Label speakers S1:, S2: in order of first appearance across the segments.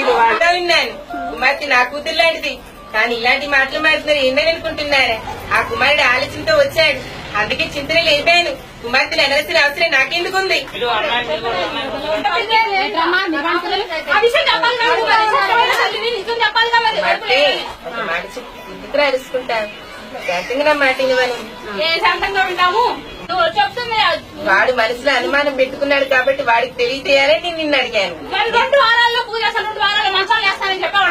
S1: వాళ్ళ విన్నాను. కుమార్తె నా కూతురు లాంటిది. కానీ ఇలాంటి మాటలు మాట్లాడుతున్నారు ఏందని అనుకుంటున్నారా ఆ కుమారుడు ఆలోచనతో వచ్చాడు. అందుకే చింతన లేపాను. కుమార్తెను అనవలసిన అవసరం నాకెందుకుంది?
S2: మరి మరి.
S1: మాట అరుచుకుంటాను శాంతంగా నా మాట వినవను.
S2: ఏ శాంతంగా ఉంటాము
S1: వాడు మనసులో అనుమానం పెట్టుకున్నాడు కాబట్టి వాడికి తెలియజేయాలని నేను నిన్ను అడిగాను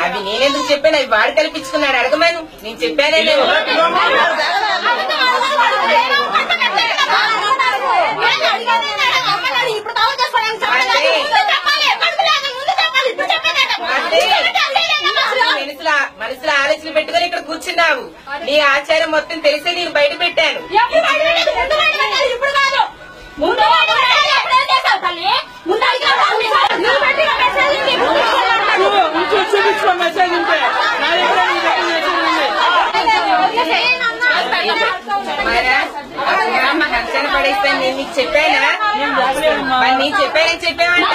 S1: అవి నేనెందుకు చెప్పాను అవి వాడు కల్పించుకున్నాడు అడగమను నేను చెప్పానే లేదు
S2: కావాలి చేసుకోవడానికి చెప్పాలి. ముందు చెప్పాలి. కడుపు లేదు, ముందు చెప్పాలి. ఇప్పుడు చెప్పేదేట.
S1: అంటే మనసులో మనసులో ఆలోచన పెట్టుకొని ఇక్కడ కూర్చున్నావు నీ ఆచారం మొత్తం తెలిసే నేను బయట పెట్టాను
S2: ఎప్పుడు బయట పెట్టాలి? ముందు బయట పెట్టాలి, ఇప్పుడు కాదు. ముందు బయట పెట్టాలి. అప్పుడు ఏం చేస్తావు తల్లి? ముందు అడిగావు, నువ్వు పెట్టిన మెసేజ్ని ముందు చేయాలంటాడు.
S3: చూపించుకో మెసేజ్ ఉంటే నా దగ్గర నీ దగ్గర మెసేజ్ ఉంది
S1: కుమారా, అమ్మా, రక్షణ పడేస్తాను. నేను నీకు చెప్పానా? నీకు చెప్పానని చెప్పావంట?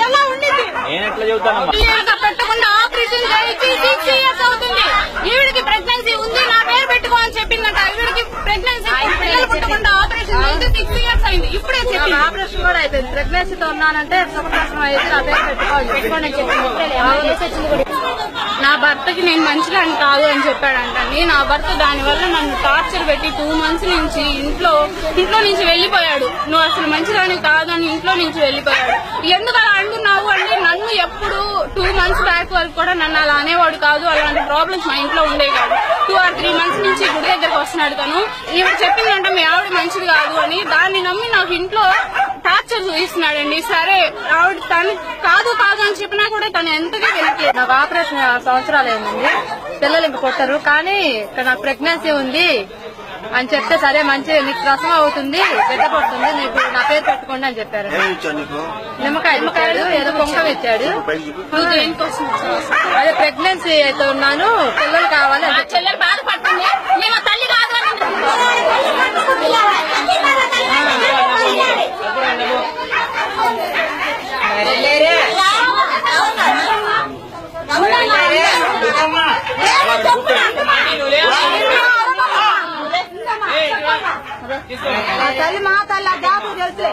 S2: ఎలా ఉండింది?
S4: నేను ఎట్లా చెబుతానమ్మా
S2: ఈవిడకి పెట్టకుండా ఆపరేషన్ చేయించి సిక్స్ ఇయర్స్ అవుతుంది ఈవిడికి ప్రెగ్నెన్సీ ఉంది నా పేరు పెట్టుకో అని చెప్పిందంట ఈవిడికి ప్రెగ్నెన్సీ పిల్లలు పుట్టకుండా ఆపరేషన్ చేయించి సిక్స్ ఇయర్స్ అయింది ఇప్పుడే చెప్పింది
S5: ఆపరేషన్ కూడా అయిపోయింది. ప్రెగ్నెన్సీతో ఉన్నానంటే సుఖప్రసవం అయితే నా పేరు పెట్టుకోవాలి. పెట్టుకోండి అని చెప్పింది
S2: నా భర్తకి నేను మంచిదాన్ని కాదు అని చెప్పాడంట. నా భర్త దానివల్ల నన్ను టార్చర్ పెట్టి టూ మంత్స్ నుంచి ఇంట్లో ఇంట్లో నుంచి వెళ్ళిపోయాడు నువ్వు అసలు మంచిదాన్ని కాదు అని ఇంట్లో నుంచి వెళ్ళిపోయాడు ఎందుకు అలా అంటున్నావు అంటే నన్ను ఎప్పుడు టూ మంత్స్ బ్యాక్ వరకు కూడా నన్ను అలా అనేవాడు కాదు. అలాంటి ప్రాబ్లమ్స్ మా ఇంట్లో ఉండే కాదు. టూ ఆర్ త్రీ మంత్స్ నుంచి గుడి దగ్గరకు వస్తున్నాడు తను. ఈవిడ చెప్పిందంటే మీ ఆవిడ మంచిది కాదు అని. దాన్ని నమ్మి నాకు ఇంట్లో టార్చర్ చూపిస్తున్నాడండి. సరే ఆవిడ తను కాదు కాదు అని చెప్పినా కూడా తను ఎంతగా వెనక్కి
S5: నాకు ఆపరేషన్ సంవత్సరాలు అయిందండి. పిల్లలు ఇంక కొట్టరు కానీ ఇక్కడ నాకు ప్రెగ్నెన్సీ ఉంది. అని చెప్తే సరే మంచి నీకు ప్రసవం అవుతుంది బిడ్డ పడుతుంది నీకు నా పేరు పెట్టుకోండి అని చెప్పారు. నిమ్మకాయ నిమ్మకాయలు ఏదో కుంకం ఇచ్చాడు? అదే ప్రెగ్నెన్సీ అయితే ఉన్నాను పిల్లలు కావాలి అని
S2: నా చెల్లెలు బాధపడుతుంది మేము తల్లి కాదు అని
S1: మరెళ్ళారా?
S5: తల్లి మా తల్లి జాబు తెలుసు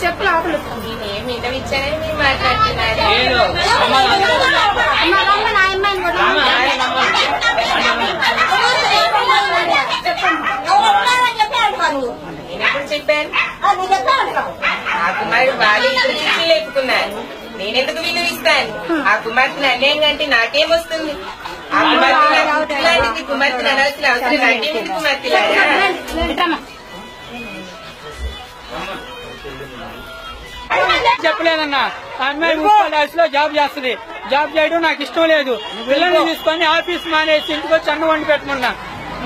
S5: చెప్పు లోపల
S1: నేనేం వినవిచ్చానని మీరు మాట్లాడుతున్నారు నేనెప్పుడు చెప్పాను ఆ కుమారుడు వాళ్ళు లేపుకున్నారు నేనెందుకు విలువిస్తాను ఆ కుమార్తెను అన్యాయంగా అంటే నాకేం వస్తుంది కుమార్తె
S3: చెప్పలేదన్నా అమ్మాయి మున్సిపల్ ఆఫీస్లో జాబ్ చేస్తుంది. జాబ్ చేయడం నాకు ఇష్టం లేదు. పిల్లల్ని తీసుకొని ఆఫీస్ మానేసి ఇంటికి వచ్చి అన్నం వండి పెట్టమన్నా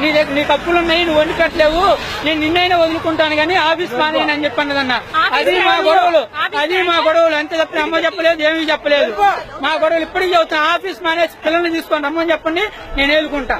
S3: నీ దగ్గర నీ తప్పులు ఉన్నాయి నువ్వు వండి పెట్టలేవు నేను నిన్నైనా వదులుకుంటాను కానీ ఆఫీస్ మానేయను అని చెప్పన్నదన్నా అది మా గొడవలు అది మా గొడవలు అంతే తప్ప అమ్మ చెప్పలేదు ఏమీ చెప్పలేదు మా గొడవలు ఇప్పటికీ చెబుతున్నా ఆఫీస్ మానేసి పిల్లల్ని తీసుకొని రమ్మని చెప్పండి నేను ఏలుకుంటా